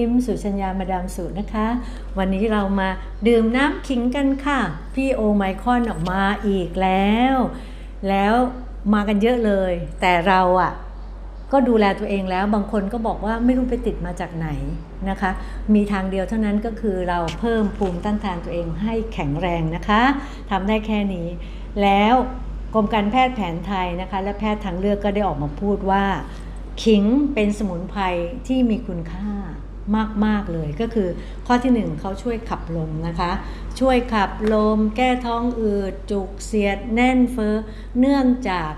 พิมสุชัญญามาดามสูตรนะคะ วันนี้เรามาดื่มน้ำขิงกันค่ะ พี่โอไมคอนออกมาอีกแล้ว แล้วมากันเยอะเลย แต่เราอะก็ดูแลตัวเองแล้วบางคนก็บอกว่าไม่รู้ไปติดมาจากไหนนะคะ มีทางเดียวเท่านั้นก็คือเราเพิ่มภูมิต้านทานตัวเองให้แข็งแรงนะคะทำได้แค่นี้ แล้วกรมการแพทย์แผนไทยนะคะ และแพทย์ทางเลือกก็ได้ออกมาพูดว่า ขิงเป็นสมุนไพรที่มีคุณค่า มาก ๆ เลยก็คือข้อที่หนึ่งเขาช่วยขับลมนะคะ ช่วยขับลม แก้ท้องอืด จุกเสียด แน่นเฟ้อเนื่องจาก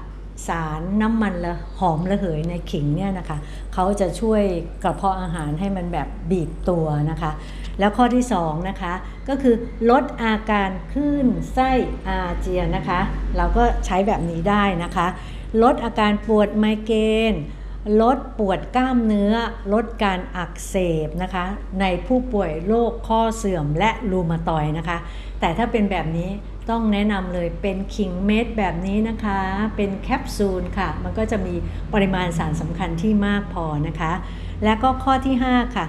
สารน้ำมันละหอมระเหยในขิงเนี่ยนะคะเขาจะช่วยกระเพาะอาหารให้มันแบบบีบตัวนะคะ แล้วข้อที่2นะคะก็คือลดอาการคลื่นไส้อาเจียนนะคะ เราก็ใช้แบบนี้ได้นะคะ ลดอาการปวดไมเกรน ลดปวดกล้ามเนื้อ ลดการอักเสบนะคะ ในผู้ป่วยโรคข้อเสื่อมและรูมาตอยนะคะ แต่ถ้าเป็นแบบนี้ต้องแนะนำเลยเป็นคิงเม็ดแบบนี้นะคะ เป็นแคปซูลค่ะ มันก็จะมีปริมาณสารสำคัญที่มากพอนะคะ และก็ข้อที่ 5 ค่ะ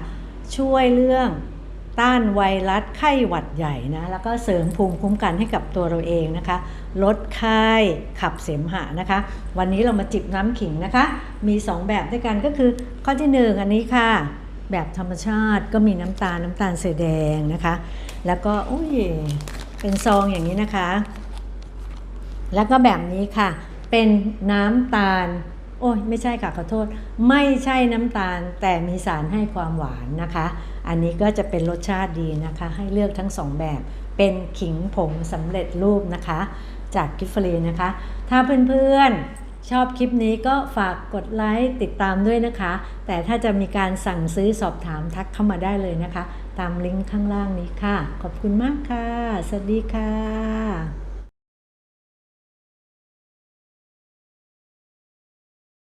ช่วยเรื่อง ต้านไวรัสไข้หวัดใหญ่นะแล้วก็เสริมภูมิคุ้มกันให้กับตัวเราเองนะคะ ลดไข้ขับเสมหะนะคะ วันนี้เรามาจิบน้ำขิงนะคะ มี 2 แบบด้วยกันก็คือ ข้อที่ 1 อันนี้ค่ะ แบบธรรมชาติก็มีน้ำตาลน้ำตาลเสอแดงนะคะ แล้วก็อุ้ยเป็นซองอย่างนี้นะคะ แล้วก็แบบนี้ค่ะ เป็นน้ำตาล โอ้ยไม่ใช่ค่ะขอโทษ ไม่ใช่น้ำตาลแต่มีสารให้ความหวานนะคะ อันนี้ก็จะเป็นรสชาติดีนะคะ ให้เลือกทั้งสองแบบเป็นขิงผงสำเร็จรูปนะคะ จากกิฟฟรีนะคะ ถ้าเพื่อนๆชอบคลิปนี้ก็ฝากกดไลค์ติดตามด้วยนะคะ แต่ถ้าจะมีการสั่งซื้อสอบถามทักเข้ามาได้เลยนะคะ ตามลิงก์ข้างล่างนี้ค่ะ ขอบคุณมากค่ะ สวัสดีค่ะ